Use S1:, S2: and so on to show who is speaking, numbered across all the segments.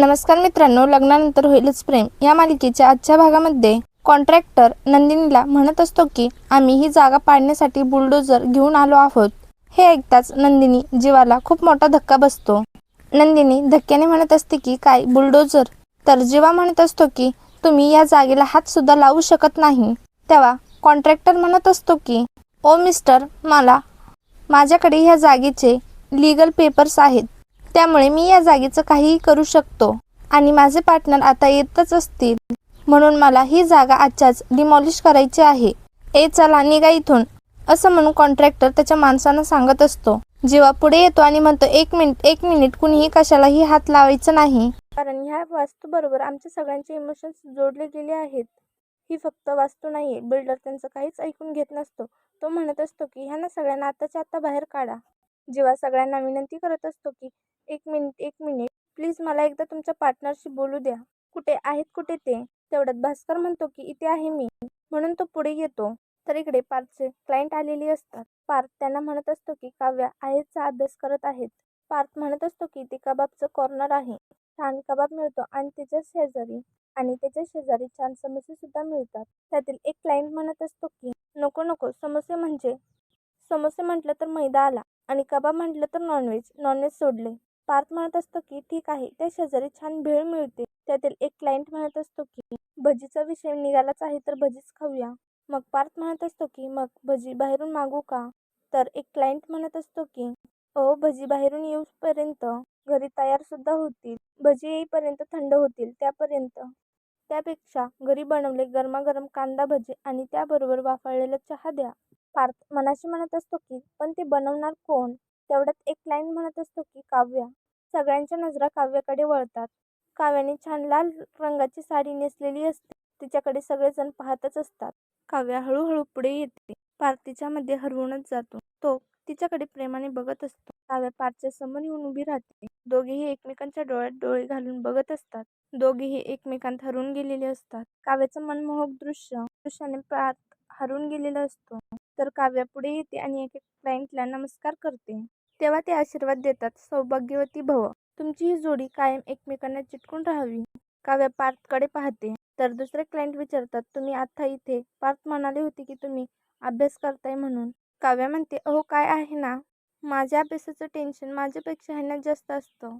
S1: नमस्कार मित्रांनो लग्नानंतर होईलच प्रेम. या मालिकेच्या आजच्या भागामध्ये कॉन्ट्रॅक्टर नंदिनीला म्हणत असतो की आम्ही ही जागा पाडण्यासाठी बुलडोजर घेऊन आलो आहोत. हे ऐकताच नंदिनी जीवाला खूप मोठा धक्का बसतो. नंदिनी धक्क्याने म्हणत असते की काय बुलडोजर तर जीवा म्हणत असतो की तुम्ही या जागेला हात सुद्धा लावू शकत नाही. तेव्हा कॉन्ट्रॅक्टर म्हणत असतो की ओ मिस्टर मला माझ्याकडे ह्या जागेचे लीगल पेपर्स आहेत. त्यामुळे मी या जागेचं काहीही करू शकतो. आणि माझे पार्टनर आता येतच असतील. म्हणून मला ही जागा आजच्याच डिमॉलिश करायची आहे. ए चला निघा इथून. असं म्हणून कॉन्ट्रॅक्टर त्याच्या माणसांना सांगत असतो. जेव्हा पुढे येतो आणि म्हणतो एक मिनिट एक मिनिट कुणीही कशालाही हात लावायचं नाही. कारण ह्या वास्तूबरोबर आमच्या सगळ्यांचे इमोशन्स जोडले गेले आहेत. ही फक्त वास्तू नाहीये. बिल्डर त्यांचं काहीच ऐकून घेत नसतो. तो म्हणत असतो की ह्यांना सगळ्यांना आताच्या आता बाहेर काढा. जेव्हा सगळ्यांना विनंती करत असतो की एक मिनिट एक मिनिट प्लीज मला एकदा तुमच्या पार्टनरशी बोलू द्या. कुठे आहेत कुठे ते? तेवढ्यात भास्कर म्हणतो की इथे आहे मी. म्हणून तो पुढे येतो. तर इकडे पार्थचे क्लायंट आलेली असतात. पार्थ त्यांना म्हणत असतो की काव्या आहेतचा अभ्यास करत आहेत. पार्थ म्हणत असतो की ते कबाबचं कॉर्नर आहे. छान कबाब मिळतो आणि त्याच्या शेजारी आणि त्याच्या शेजारी छान समोसे सुद्धा मिळतात. त्यातील एक क्लायंट म्हणत असतो की नको नको समोसे म्हणजे. समोसे म्हटलं तर मैदा आला. आणि कबाब म्हटलं तर नॉनव्हेज नॉनव्हेज सोडले. पार्थ म्हणत असतो की ठीक आहे त्या शेजारी छान भेळ मिळते. त्यातील एक क्लायंट म्हणत असतो की भजीचा विषय निघालाच आहे तर भजीच खाऊया. मग पार्थ म्हणत असतो की मग भजी बाहेरून मागू का? तर एक क्लायंट म्हणत असतो की अहो भजी बाहेरून येऊपर्यंत घरी तयार सुद्धा होतील. भजी येईपर्यंत थंड होतील त्यापर्यंत. त्यापेक्षा घरी बनवले गरमागरम कांदा भजी आणि त्याबरोबर वाफळलेला चहा द्या. पार्थ मनाशी म्हणत असतो की पण ते बनवणार कोण? तेवढ्यात एक लाईन म्हणत असतो की काव्या. सगळ्यांच्या नजरा काव्याकडे वळतात. काव्याने छान लाल रंगाची साडी नेसलेली असते. तिच्याकडे सगळेजण पाहतच असतात. काव्या हळूहळू पुढे येते. पार्थ तिच्यामध्ये हरवूनच जातो. तो तिच्याकडे प्रेमाने बघत असतो. काव्या पार्थच्या समोर येऊन उभी राहते. दोघेही एकमेकांच्या डोळ्यात डोळे घालून बघत असतात. दोघेही एकमेकांत हरून गेलेले असतात. काव्याचं मनमोहक दृश्य दृश्याने पार्थ हरून गेलेला असतो. तर काव्या पुढे येते आणि एक एक क्लायंटला नमस्कार करते. तेव्हा ते आशीर्वाद देतात. सौभाग्यवती भव. तुमची ही जोडी कायम एकमेकांना चिटकून राहावी. काव्या पार्थकडे पाहते. तर दुसरे क्लायंट विचारतात तुम्ही आता इथे? पार्थ म्हणाले होते की तुम्ही अभ्यास करताय म्हणून. काव्या म्हणते अहो काय आहे ना? माझ्या अभ्यासाचं टेन्शन माझ्यापेक्षा ह्यांना जास्त असतं.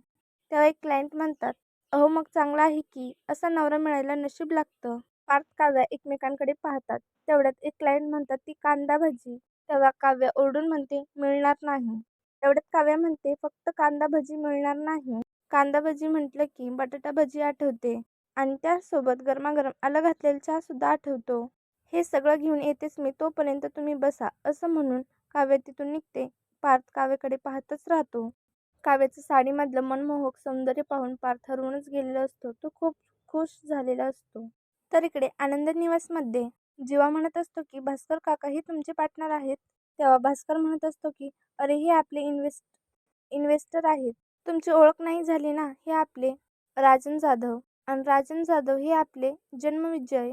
S1: तेव्हा एक क्लायंट म्हणतात अहो मग चांगला आहे की असा नवरा मिळायला नशीब लागतं. पार्थ काव्या एकमेकांकडे पाहतात. तेवढ्यात एक क्लायंट म्हणतात ती कांदा भजी. तेव्हा काव्या ओरडून म्हणते मिळणार नाही. तेवढ्यात काव्या म्हणते फक्त कांदा भजी मिळणार नाही. कांदा भजी म्हटलं की बटाटा भजी आठवते. आणि त्यासोबत गरमागरम आलं घातलेला चहा सुद्धा आठवतो. हे सगळं घेऊन येतेच मी तोपर्यंत तुम्ही बसा. असं म्हणून काव्य तिथून निघते. पार्थ काव्याकडे पाहतच राहतो. काव्याचं साडीमधलं मनमोहक सौंदर्य पाहून पार्थ हरवूनच गेलेला असतो. तो खूप खुश झालेला असतो. तर इकडे आनंद निवासमध्ये जीवा म्हणत असतो की भास्कर काका हे तुमचे पार्टनर आहेत तेव्हा भास्कर म्हणत असतो की अरे हे आपले इन्व्हेस्ट इन्व्हेस्टर आहेत. तुमची ओळख नाही झाली ना हे आपले राजन जाधव. आणि राजन जाधव हे आपले जन्मविजय.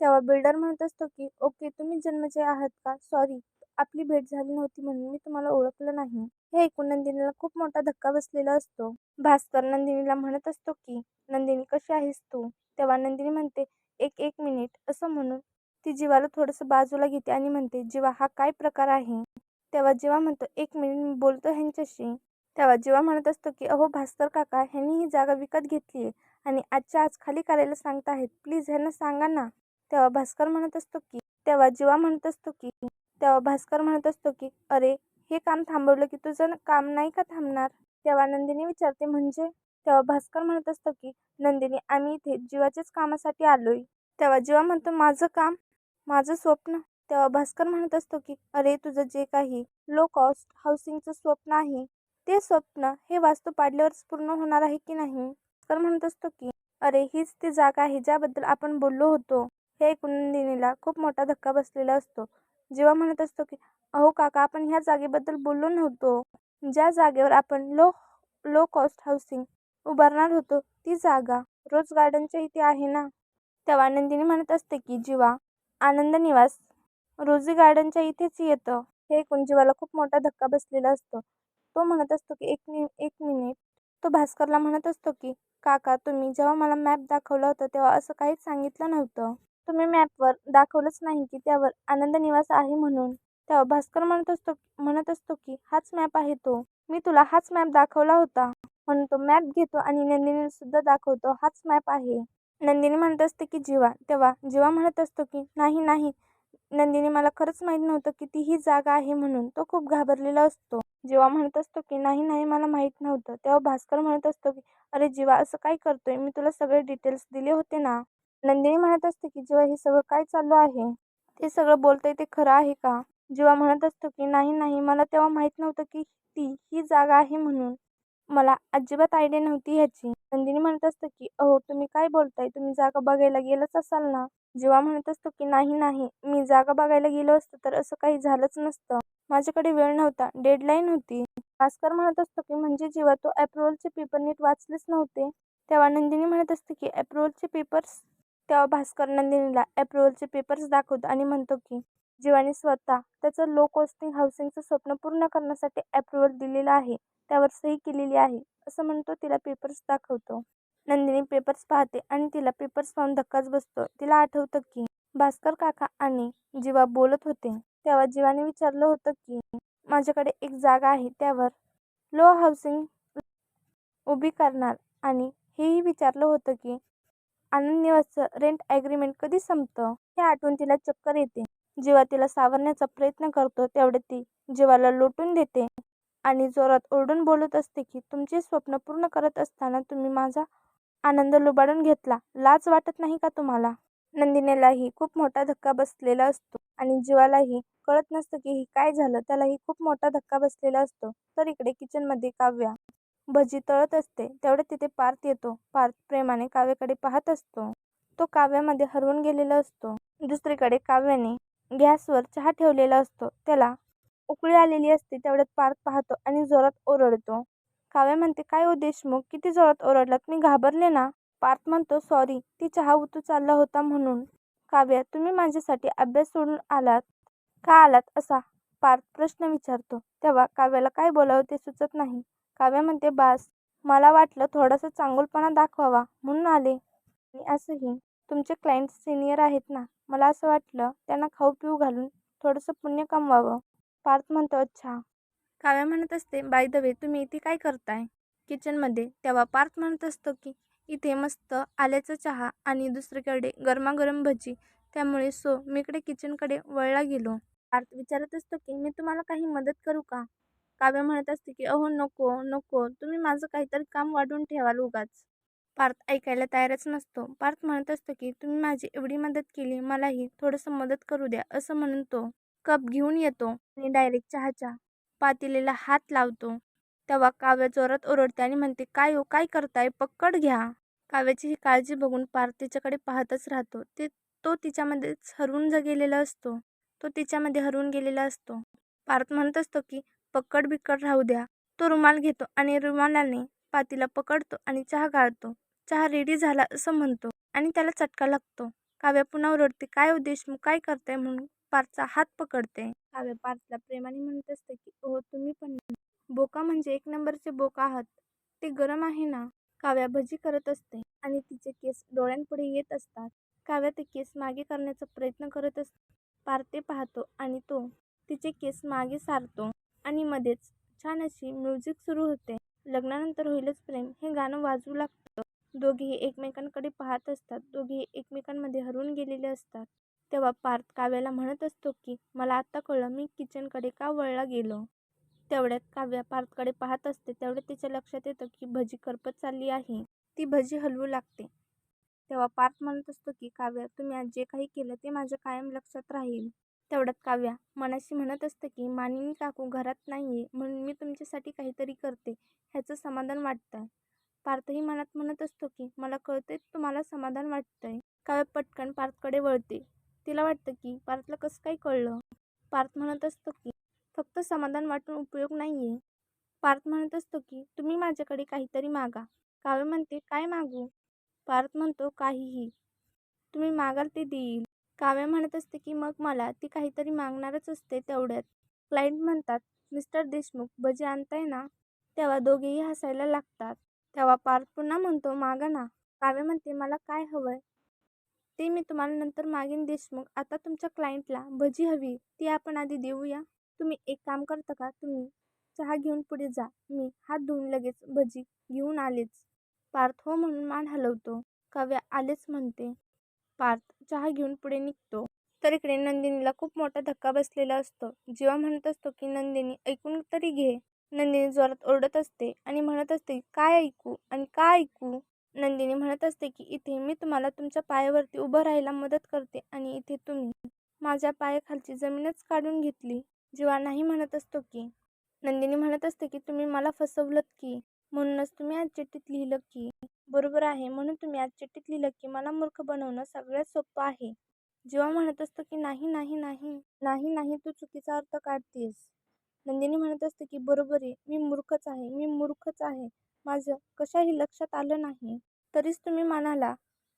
S1: तेव्हा बिल्डर म्हणत असतो की ओके तुम्ही जन्मजय आहात का? सॉरी आपली भेट झाली नव्हती म्हणून मी तुम्हाला ओळखलं नाही. हे ऐकून नंदिनीला खूप मोठा धक्का बसलेला असतो. भास्कर नंदिनीला म्हणत असतो की नंदिनी कशी आहेस तू? तेव्हा नंदिनी म्हणते एक एक मिनिट असं म्हणून ती जीवाला थोडंसं बाजूला घेते आणि म्हणते जीवा हा काय प्रकार आहे? तेव्हा जीवा म्हणतो एक मिनिट मी बोलतो ह्यांच्याशी. तेव्हा जीवा म्हणत असतो की अहो भास्कर काका ह्यांनी ही जागा विकत घेतली आहे आणि आजच्या आज खाली करायला सांगत आहेत प्लीज ह्यांना सांगा ना. तेव्हा भास्कर म्हणत असतो की तेव्हा जीवा म्हणत असतो की तेव्हा भास्कर म्हणत असतो की अरे हे काम थांबवलं की तुझं काम नाही का थांबणार? तेव्हा नंदिनी विचारते म्हणजे? तेव्हा भास्कर म्हणत असतो की नंदिनी आम्ही इथे जीवाच्याच कामासाठी आलोय. तेव्हा जीवा म्हणतो माझं काम माझं स्वप्न. तेव्हा भास्कर म्हणत असतो की अरे तुझं जे काही लो कॉस्ट हाऊसिंगचं स्वप्न आहे ते स्वप्न हे वास्तू पाडल्यावरच पूर्ण होणार आहे की नाही? भास्कर म्हणत असतो की अरे हीच ती जागा आहे ज्याबद्दल आपण बोललो होतो. हे ऐकून नंदिनीला खूप मोठा धक्का बसलेला असतो. जेव्हा म्हणत असतो की अहो काका आपण ह्या जागेबद्दल बोललो नव्हतो. ज्या जागेवर आपण लो लो कॉस्ट हाऊसिंग उभारणार होतो. ती जागा रोज गार्डनच्या इथे आहे ना? तेव्हा आनंदीने म्हणत असते की जीवा आनंद निवास. रोजी गार्डनच्या इथेच येतं. हे ऐकून जीवाला खूप मोठा धक्का बसलेला असतो. तो म्हणत असतो की एक मि एक मिनिट. तो भास्करला म्हणत असतो की काका तुम्ही जेव्हा मला मॅप दाखवला होता तेव्हा असं काहीच सांगितलं नव्हतं. तुम्ही मॅपवर दाखवलंच नाही की त्यावर आनंद निवास आहे म्हणून. तेव्हा भास्कर म्हणत असतो म्हणत असतो की हाच मॅप आहे तो. मी तुला हाच मॅप दाखवला होता. म्हणून तो मॅप घेतो आणि नंदिनीसुद्धा दाखवतो हाच मॅप आहे. नंदिनी म्हणत असते की जीवा तेव्हा जीवा म्हणत असतो की नाही नाही नंदिनी मला खरंच माहीत नव्हतं की ती ही जागा आहे म्हणून तो खूप घाबरलेला असतो. जीवा म्हणत असतो की नाही नाही मला माहीत नव्हतं. तेव्हा भास्कर म्हणत असतो की अरे जीवा असं काय करतोय? मी तुला सगळे डिटेल्स दिले होते ना. नंदिनी म्हणत असते की जीवा हे सगळं काय चालू आहे? ते सगळं बोलतंय ते खरं आहे का? जीवा म्हणत असतो की नाही नाही मला तेव्हा माहीत नव्हतं की ती ही जागा आहे म्हणून. मला अजिबात आयडिया नव्हती ह्याची. नंदिनी म्हणत असतं की अहो तुम्ही काय बोलताय? तुम्ही जागा बघायला गेलंच असाल ना? जेव्हा म्हणत असतो की नाही नाही मी जागा बघायला गेलो असतो तर असं काही झालंच नसतं. माझ्याकडे वेळ नव्हता डेडलाईन होती. भास्कर म्हणत असतो की म्हणजे जेव्हा तो अप्रुव्हलचे पेपर नीट वाचलेच नव्हते तेव्हा नंदिनी म्हणत असते की अप्रुव्हलचे पेपर्स? तेव्हा भास्कर नंदिनीला अप्रुव्हलचे पेपर्स दाखवतो आणि म्हणतो की जीवाने स्वतः त्याचं लो कॉस्टिंग हाऊसिंगचं स्वप्न पूर्ण करण्यासाठी अप्रुव्हल दिलेलं आहे. त्यावर सही केलेली आहे असं म्हणतो तिला पेपर्स दाखवतो. नंदिनी पेपर्स पाहते आणि तिला पेपर्स पाहून धक्काच बसतो. तिला आठवतं की भास्कर काका आणि जीवा बोलत होते. तेव्हा जीवाने विचारलं होतं की माझ्याकडे एक जागा आहे त्यावर लो हाऊसिंग उभी करणार. आणि हेही विचारलं होतं की आनंद निवासचं रेंट ॲग्रीमेंट कधी संपतं? हे आठवून तिला चक्कर येते. जेव्हा तिला सावरण्याचा प्रयत्न करतो तेवढे ती जीवाला लोटून देते आणि जोरात ओरडून बोलत असते की तुमचे स्वप्न पूर्ण करत असताना तुम्ही माझा आनंद लुबाडून घेतला. लाज वाटत नाही का तुम्हाला? नंदिनीलाही खूप मोठा धक्का बसलेला असतो आणि जीवालाही कळत नसतं की हे काय झालं. त्यालाही खूप मोठा धक्का बसलेला असतो. तर इकडे किचनमध्ये काव्या भजी तळत असते. तेवढे तिथे पार्थ येतो. पार्थ प्रेमाने काव्याकडे पाहत असतो. तो काव्यामध्ये हरवून गेलेला असतो. दुसरीकडे काव्याने गॅसवर चहा ठेवलेला असतो. त्याला उकळी आलेली असते तेवढ्यात पार्थ पाहतो आणि जोरात ओरडतो. काव्या म्हणते काय हो देशमुख किती जोरात ओरडलात मी घाबरले ना? पार्थ म्हणतो सॉरी ती चहा उतू चालला होता म्हणून. काव्या तुम्ही माझ्यासाठी अभ्यास सोडून आलात? का आलात असा? पार्थ प्रश्न विचारतो. तेव्हा काव्याला काय बोलावं ते सुचत नाही. काव्या म्हणते बास मला वाटलं थोडासा चांगुलपणा दाखवावा म्हणून आले. आणि असंही तुमचे क्लायंट सिनियर आहेत ना? मला असं वाटलं त्यांना खाऊ पिऊ घालून थोडंसं पुण्य कमवावं. पार्थ म्हणतो अच्छा. काव्या म्हणत असते बाय द वे तुम्ही इथे काय करताय? किचनमध्ये तेव्हा पार्थ म्हणत असतो की इथे मस्त आल्याचा चहा आणि दुसरीकडे गरमागरम भजी. त्यामुळे सो मी इकडे किचनकडे वळला गेलो. पार्थ विचारत असतो की मी तुम्हाला काही मदत करू का? काव्य म्हणत असते की अहो नको नको. तुम्ही माझं काहीतरी काम वाढून ठेवाल उगाच. पार्थ ऐकायला तयारच नसतो. पार्थ म्हणत असतो की तुम्ही माझी एवढी मदत केली मलाही थोडंसं मदत करू द्या असं म्हणून तो कप घेऊन येतो आणि डायरेक्ट चहाच्या पातेलीला हात लावतो. तेव्हा काव्य जोरात ओरडते आणि म्हणते काय हो काय करताय? पक्कड घ्या. काव्याची ही काळजी बघून पार्थ तिच्याकडे पाहतच राहतो. ते तो तिच्यामध्येच हरवून ज गेलेला असतो. तो तिच्यामध्ये हरवून गेलेला असतो. पार्थ म्हणत असतो की पक्कड बिक्कड राहू द्या. तो रुमाल घेतो आणि रुमालाने पातीला पकडतो आणि चहा गाळतो. चहा रेडी झाला असं म्हणतो आणि त्याला चटका लागतो. काव्या पुन्हा ओरडते काय हो देशमुख काय करते म्हणून पार्थचा हात पकडते. काव्या पार्थला प्रेमाने म्हणत असते की हो तुम्ही पण बोका म्हणजे एक नंबरचे बोका आहात. ते गरम आहे ना. काव्या भजी करत असते आणि तिचे केस डोळ्यांपुढे येत असतात. काव्या ते केस मागे करण्याचा प्रयत्न करत असते. पार्थे पाहतो आणि तो तिचे केस मागे सारतो आणि मध्येच छान अशी म्युझिक सुरू होते. लग्नानंतर होईलच प्रेम. हे गाणं वाजू लागतं. दोघेही एकमेकांकडे पाहत असतात. दोघेही एकमेकांमध्ये हरवून गेलेले असतात. तेव्हा पार्थ काव्याला म्हणत असतो की मला आत्ता कळलं मी किचनकडे का वळला गेलो? तेवढ्यात काव्या पार्थकडे पाहत असते. तेवढ्यात तिच्या लक्षात येतं की भजी करपत चालली आहे. ती भजी हलवू लागते. तेव्हा पार्थ म्हणत असतो की काव्या तुम्ही आज जे काही केलं ते माझ्या कायम लक्षात राहील. तेवढ्यात काव्या मनाशी म्हणत असतं की मानिनी काकू घरात नाही आहे म्हणून मी तुमच्यासाठी काहीतरी करते ह्याचं समाधान वाटतं पार्थही मनात म्हणत असतो की मला कळते तुम्हाला समाधान वाटतंय. काव्या पटकन पार्थकडे वळते. तिला वाटतं की पार्थला कसं काही कळलं? पार्थ म्हणत असतो की फक्त समाधान वाटून उपयोग नाही आहे पार्थ म्हणत असतो की तुम्ही माझ्याकडे काहीतरी मागा. काव्य म्हणते काय मागू? पार्थ म्हणतो काहीही. तुम्ही मागाल ते देईल. काव्य म्हणत असते की मग मला ती काहीतरी मागणारच असते तेवढ्यात. क्लायंट म्हणतात मिस्टर देशमुख भजी आणताय ना? तेव्हा दोघेही हसायला लागतात. तेव्हा पार्थ पुन्हा म्हणतो मागा ना. काव्या म्हणते मला काय हवंय? ते मी तुम्हाला नंतर मागेन देशमुख. आता तुमच्या क्लायंटला भजी हवी. ती आपण आधी देऊया. तुम्ही एक काम करता का? तुम्ही चहा घेऊन पुढे जा. मी हात धुवून लगेच भजी घेऊन आलेच. पार्थ हो म्हणून मान हलवतो. काव्या आलेच म्हणते. पार्थ चहा घेऊन पुढे निघतो. तर इकडे नंदिनीला खूप मोठा धक्का बसलेला असतो. जेव्हा म्हणत असतो की नंदिनी ऐकून तरी घे. नंदिनी जोरात ओरडत असते आणि म्हणत असते काय ऐकू आणि काय ऐकू? नंदिनी म्हणत असते की इथे मी तुम्हाला तुमच्या पायावरती उभं राहायला मदत करते आणि इथे तुम्ही माझ्या पायाखालची जमीनच काढून घेतली. जीवा नाही म्हणत असतो की नंदिनी म्हणत असते की तुम्ही मला फसवलत की म्हणूनच तुम्ही आज चिठ्ठीत लिहिलं की. बरोबर आहे. म्हणून तुम्ही आज चिठ्ठीत लिहिलं की मला मूर्ख बनवणं सगळ्यात सोपं आहे. जेव्हा म्हणत असतो की नाही नाही नाही नाही नाही तू चुकीचा अर्थ काढतेस नंदिनी म्हणत असते की बरोबर आहे मी मूर्खच आहे मी मूर्खच आहे. माझं कशाही लक्षात आलं नाही. तरीच तुम्ही म्हणाला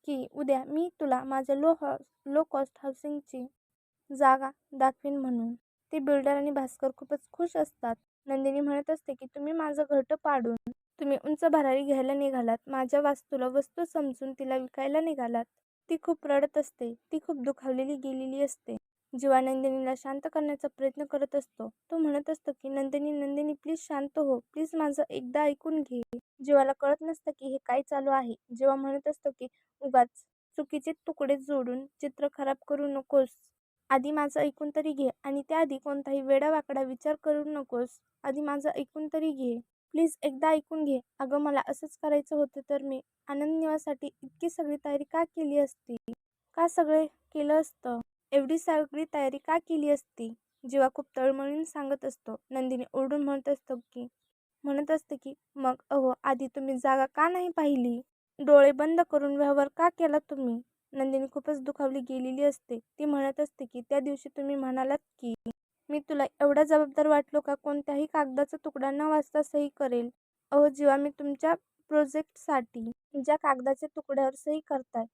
S1: की उद्या मी तुला माझ्या लो हॉ लो कॉस्ट हाऊसिंगची जागा दाखवीन म्हणून. ते बिल्डर आणि भास्कर खूपच खुश असतात. नंदिनी म्हणत असते की तुम्ही माझं घरटं पाडून तुम्ही उंच भरारी घ्यायला निघालात. माझ्या वास्तूला वस्तू समजून तिला विकायला निघालात. ती खूप रडत असते. ती खूप दुखावलेली गेलेली असते. जेव्हा नंदिनीला शांत करण्याचा प्रयत्न करत असतो. तो म्हणत असतो की नंदिनी नंदिनी प्लीज शांत हो. प्लीज माझं एकदा ऐकून घे. जीवाला कळत नसतं की हे काय चालू आहे. जेव्हा म्हणत असतो की उगाच चुकीचे तुकडे जोडून चित्र खराब करू नकोस. आधी माझं ऐकून तरी घे आणि त्याआधी कोणताही वेडावाकडा विचार करू नकोस. आधी माझं ऐकून तरी घे. प्लीज एकदा ऐकून घे. अगं मला असंच करायचं होतं तर मी आनंद निवासाठी इतकी सगळी तयारी का केली असती? का सगळे केलं असतं? एवढी सगळी तयारी का केली असती? जेव्हा खूप तळमळून सांगत असतो. नंदिनी ओरडून म्हणत असतो की म्हणत असतं की मग अहो आधी तुम्ही जागा का नाही पाहिली? डोळे बंद करून व्यवहार का केला तुम्ही? नंदिनी खूपच दुखावली गेलेली असते. ती म्हणत असते की त्या दिवशी तुम्ही म्हणालात की मी तुला एवढा जबाबदार वाटलो का कोणत्याही कागदाचा तुकडा न वाचता सही करेल? अहो जेव्हा मी तुमच्या प्रोजेक्टसाठी ज्या कागदाच्या तुकड्यावर सही करताय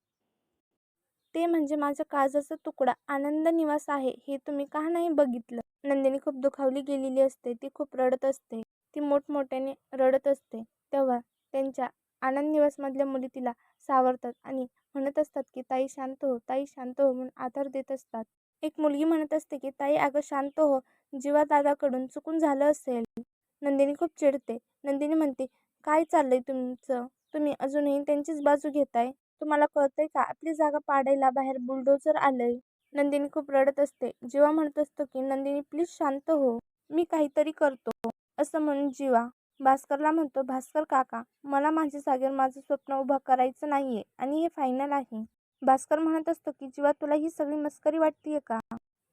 S1: ते म्हणजे माझ्या काळजाचा तुकडा. आनंद निवास आहे हे तुम्ही का नाही बघितलं? नंदिनी खूप दुखावली गेलेली असते ती खूप रडत असते ती मोठमोठ्याने रडत असते. तेव्हा त्यांच्या आनंद निवासमधल्या मुली तिला सावरतात आणि म्हणत असतात की ताई शांत हो ताई शांत हो म्हणून आधार देत असतात. एक मुलगी म्हणत असते की ताई अगं शांत हो जीवा दादाकडून चुकून झालं असेल. नंदिनी खूप चिडते. नंदिनी म्हणते काय चाललंय तुमचं? तुम्ही अजूनही त्यांचीच बाजू घेताय? तुम्हाला कळतंय का? आपली जागा पाडायला बाहेर बुलडोजर आलंय. नंदिनी खूप रडत असते. जीवा म्हणत असतो की नंदिनी प्लीज शांत हो. मी काहीतरी करतो. असं म्हणून जीवा भास्करला म्हणतो भास्कर काका मला माझ्या जागेवर माझं स्वप्न उभं करायचं नाही आहे आणि हे फायनल आहे. भास्कर म्हणत असतो की जीवा तुला ही सगळी मस्करी वाटतीये का?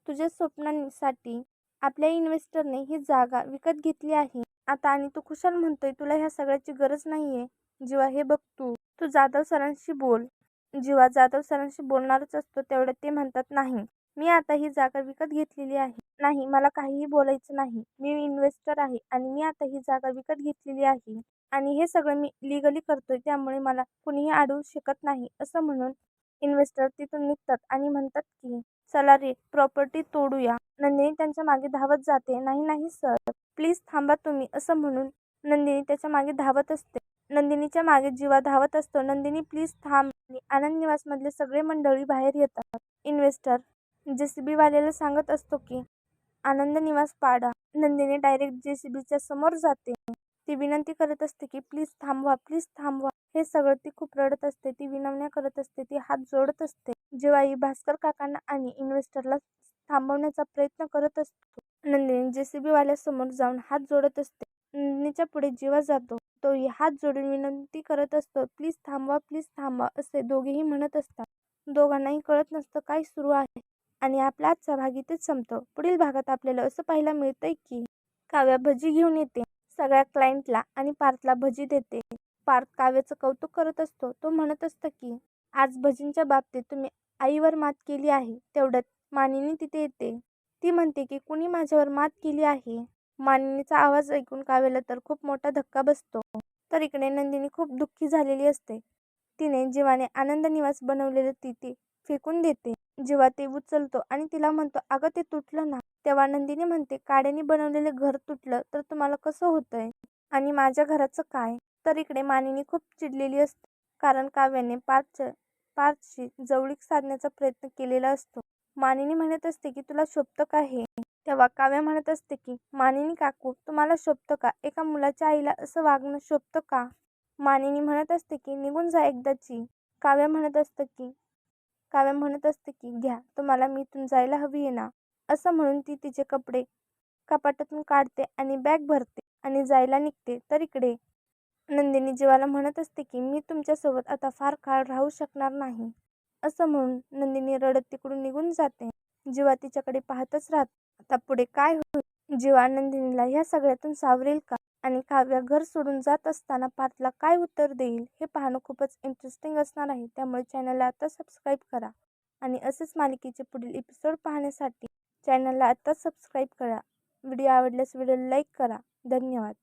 S1: तुझ्या स्वप्नांसाठी आपल्या इन्व्हेस्टरने ही जागा विकत घेतली आहे. आता आणि तू खुशाल म्हणतोय तुला ह्या सगळ्याची गरज नाहीये. जीवा हे बघ तू. तू जाधव सरांशी बोल. जीवा जाधव सरांशी बोलणारच असतो तेवढं ते म्हणतात नाही. मी आता ही जागा विकत घेतलेली आहे. नाही मला काहीही बोलायचं नाही. मी इन्व्हेस्टर आहे आणि मी आता ही जागा विकत घेतलेली आहे. आणि हे सगळं मी लिगली करतोय त्यामुळे मला कुणीही अडवू शकत नाही असं म्हणून इन्व्हेस्टर तिथून निघतात आणि म्हणतात की चला रे प्रॉपर्टी तोडूया. नंदिनी त्यांच्या मागे धावत जाते. नाही नाही सर प्लीज थांबा तुम्ही असं म्हणून नंदिनी त्याच्यामागे धावत असते. नंदिनीच्या मागे जीवा धावत असतो. नंदिनी प्लीज थांब. आणि आनंद निवासमधले सगळे मंडळी बाहेर येतात. इन्व्हेस्टर जे सी बीवाल्याला सांगत असतो की आनंद निवास पाडा. नंदिनी डायरेक्ट जेसीबीच्या समोर जाते. ती विनंती करत असते की प्लीज थांबवा प्लीज थांबवा. हे सगळं ती खूप रडत असते. ती विनवण्या करत असते. ती हात जोडत असते. जेव्हा ही भास्कर काकांना आणि इन्व्हेस्टरला थांबवण्याचा प्रयत्न करत असतो नंदिनी जे सी बीवाल्यासमोर जाऊन हात जोडत असते. नंदिनीच्या पुढे जीवा जातो तोही हात जोडून विनंती करत असतो प्लीज थांबवा प्लीज थांबवा असे दोघेही म्हणत असतात. दोघांनाही कळत नसतं काय सुरू आहे. आणि आपला आजचा भाग इथेच संपतो. पुढील भागात आपल्याला असं पाहायला मिळतंय की काव्या भजी घेऊन येते. सगळ्या क्लायंटला आणि पार्थला भजी देते. पार्थ काव्याचं कौतुक करत असतो. तो म्हणत असतं की आज भजींच्या बाबतीत तुम्ही आईवर मात केली आहे. तेवढ्यात मानिनी तिथे येते. ती म्हणते की कुणी माझ्यावर मात केली आहे? मानिनीचा आवाज ऐकून काव्याला तर खूप मोठा धक्का बसतो. तर इकडे नंदिनी खूप दुःखी झालेली असते. तिने जीवाने आनंद निवास बनवलेलं ती ती फेकून देते. जेव्हा ते उचलतो आणि तिला म्हणतो अगं ते तुटलं ना. तेव्हा नंदिनी म्हणते काड्याने बनवलेले घर तुटलं तर तुम्हाला कसं होतंय? आणि माझ्या घराचं काय? तर इकडे मानिनी खूप चिडलेली असते कारण काव्याने पार्थ पार्थशी जवळीक साधण्याचा प्रयत्न केलेला असतो. मानिनी म्हणत असते की तुला शोभतं का हे? तेव्हा काव्या म्हणत असते की मानिनी काकू तुम्हाला शोभतं का? एका मुलाच्या आईला असं वागणं शोभतं का? मानिनी म्हणत असते की निघून जा एकदाची. काव्या म्हणत असतं की काव्या म्हणत असते की घ्या तुम्हाला मी इथून जायला हवी आहे ना? असं म्हणून ती तिचे कपडे कपाटातून काढते आणि बॅग भरते आणि जायला निघते तर इकडे. नंदिनी जीवाला म्हणत असते की मी तुमच्यासोबत आता फार काळ राहू शकणार नाही. असं म्हणून नंदिनी रडत तिकडून निघून जाते. जीवा तिच्याकडे पाहतच राहत. आता पुढे काय होईल? जीवा नंदिनीला ह्या सगळ्यातून सावरेल का? आणि काव्या घर सोडून जात असताना पार्थला काय उत्तर देईल हे पाहणं खूपच इंटरेस्टिंग असणार आहे. त्यामुळे चॅनलला आता सबस्क्राईब करा आणि असेच मालिकेचे पुढील एपिसोड पाहण्यासाठी चॅनलला आत्ताच सबस्क्राईब करा. व्हिडिओ आवडल्यास व्हिडिओला लाईक करा. धन्यवाद.